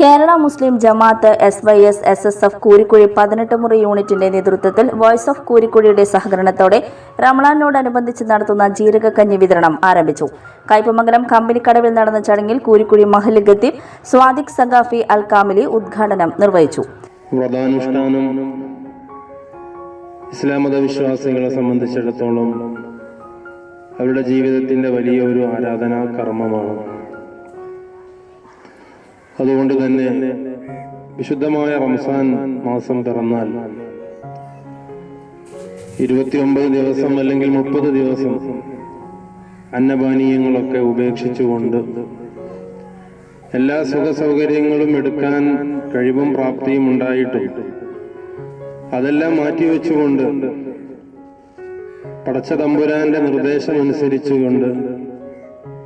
Kerala Muslim Jamaath S Y S S S F Koorikuzhi പതിനെട്ട് മുറി യൂണിറ്റിന്റെ നേതൃത്വത്തിൽ വോയ്സ് ഓഫ് കൂരിക്കുഴിയുടെ സഹകരണത്തോടെ റമളാനോടനുബന്ധിച്ച് നടത്തുന്ന ജീരകക്കഞ്ഞി വിതരണം ആരംഭിച്ചു. കയ്പമംഗലം കമ്പനിക്കടവിൽ നടന്ന ചടങ്ങിൽ കൂരിക്കുഴി മഹൽ ഖത്തീബ് സ്വാദിഖ് സഖാഫി അൽ കാമിലി ഉദ്ഘാടനം നിർവഹിച്ചു. വിശ്വാസികളെ സംബന്ധിച്ചിടത്തോളം അവരുടെ ജീവിതത്തിന്റെ വലിയ ഒരു ആരാധനാ കർമ്മമാണ്. അതുകൊണ്ട് തന്നെ വിശുദ്ധമായ റംസാൻ മാസം പിറന്നാൽ ഇരുപത്തിയൊമ്പത് ദിവസം അല്ലെങ്കിൽ മുപ്പത് ദിവസം അന്നപാനീയങ്ങളൊക്കെ ഉപേക്ഷിച്ചുകൊണ്ട് എല്ലാ സുഖ സൗകര്യങ്ങളും എടുക്കാൻ കഴിവും പ്രാപ്തിയും ഉണ്ടായിട്ടും അതെല്ലാം മാറ്റിവെച്ചുകൊണ്ട് പടച്ച തമ്പുരാന്റെ നിർദ്ദേശമനുസരിച്ചുകൊണ്ട്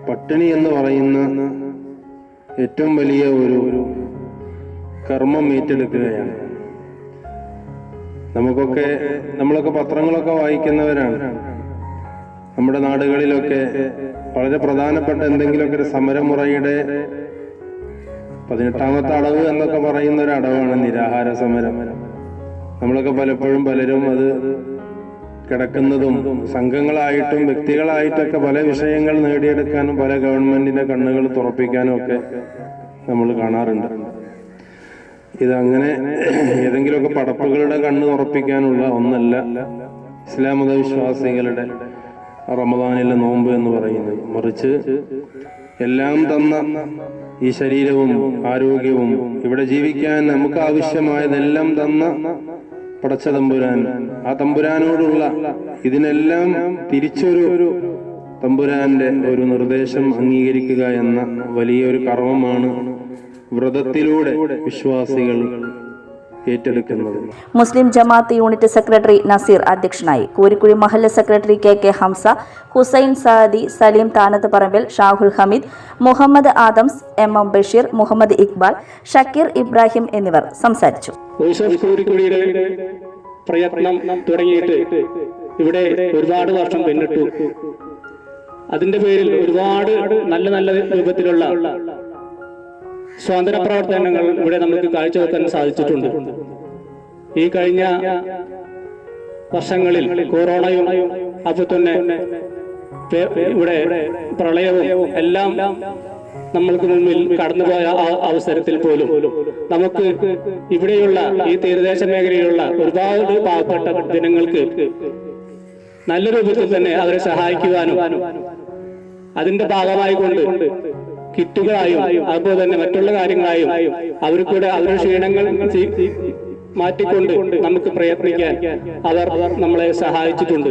പട്ടിണി എന്ന് പറയുന്ന ഏറ്റവും വലിയ ഒരു കർമ്മം ഏറ്റെടുക്കുകയാണ് നമുക്കൊക്കെ നമ്മളൊക്കെ പത്രങ്ങളൊക്കെ വായിക്കുന്നവരാണ്. നമ്മുടെ നാടുകളിലൊക്കെ വളരെ പ്രധാനപ്പെട്ട എന്തെങ്കിലുമൊക്കെ ഒരു സമരമുറയുടെ പതിനെട്ടാമത്തെ അടവ് എന്നൊക്കെ പറയുന്ന ഒരു അടവാണ് നിരാഹാര സമരം. നമ്മളൊക്കെ പലപ്പോഴും പലരും അത് കിടക്കുന്നതും സംഘങ്ങളായിട്ടും വ്യക്തികളായിട്ടൊക്കെ പല വിഷയങ്ങൾ നേടിയെടുക്കാനും പല ഗവൺമെന്റിന്റെ കണ്ണുകൾ തുറപ്പിക്കാനും ഒക്കെ നമ്മൾ കാണാറുണ്ട്. ഇതങ്ങനെ ഏതെങ്കിലുമൊക്കെ പടപ്പുകളുടെ കണ്ണ് തുറപ്പിക്കാനുള്ള ഒന്നല്ല ഇസ്ലാം മതവിശ്വാസികളുടെ റമദാനിലെ നോമ്പ് എന്ന് പറയുന്നത്. മറിച്ച് എല്ലാം തന്ന ഈ ശരീരവും ആരോഗ്യവും ഇവിടെ ജീവിക്കാൻ നമുക്ക് ആവശ്യമായതെല്ലാം തന്ന പടച്ച തമ്പുരാൻ. ആ തമ്പുരാനോടുള്ള ഇതിനെല്ലാം തിരിച്ചൊരു തമ്പുരാന്റെ ഒരു നിർദ്ദേശം അംഗീകരിക്കുക എന്ന വലിയൊരു കർമ്മമാണ് വ്രതത്തിലൂടെ വിശ്വാസികൾ ഏറ്റെടുക്കുന്നത്. മുസ്ലിം ജമാഅത്ത് യൂണിറ്റ് സെക്രട്ടറി നസീർ അധ്യക്ഷനായി. Koorikuzhi മഹല്ല secretary K K Hamsa Hussain Saadi Saleem Thanath Parambil Shahul Hameed Muhammad Adams M M Basheer Muhammad Iqbal Shakeer Ibrahim എന്നിവർ സംസാരിച്ചു. പ്രയത്നം തുടങ്ങിയിട്ട് ഇവിടെ ഒരുപാട് വർഷം പിന്നിട്ടു. അതിന്റെ പേരിൽ ഒരുപാട് നല്ല നല്ല രൂപത്തിലുള്ള സ്വാതന്ത്ര്യ പ്രവർത്തനങ്ങൾ ഇവിടെ നമുക്ക് കാഴ്ചവെക്കാൻ സാധിച്ചിട്ടുണ്ട്. ഈ കഴിഞ്ഞ വർഷങ്ങളിൽ കൊറോണയും അപ്പോൾ തന്നെ ഇവിടെ പ്രളയവും എല്ലാം നമ്മൾക്ക് മുന്നിൽ കടന്നുപോയ അവസരത്തിൽ പോലും നമുക്ക് ഇവിടെയുള്ള ഈ തീരദേശ മേഖലയിലുള്ള ഒരുപാട് പാവപ്പെട്ട ജനങ്ങൾക്ക് നല്ല രൂപത്തിൽ തന്നെ അവരെ സഹായിക്കുവാനും അതിന്റെ ഭാഗമായി കൊണ്ട് കിറ്റുകളായും അതുപോലെ തന്നെ മറ്റുള്ള കാര്യങ്ങളായും അവർക്കൂടെ അവരുടെ ക്ഷീണങ്ങൾ മാറ്റിക്കൊണ്ട് നമുക്ക് പ്രയത്നിക്കാൻ അവർ നമ്മളെ സഹായിച്ചിട്ടുണ്ട്.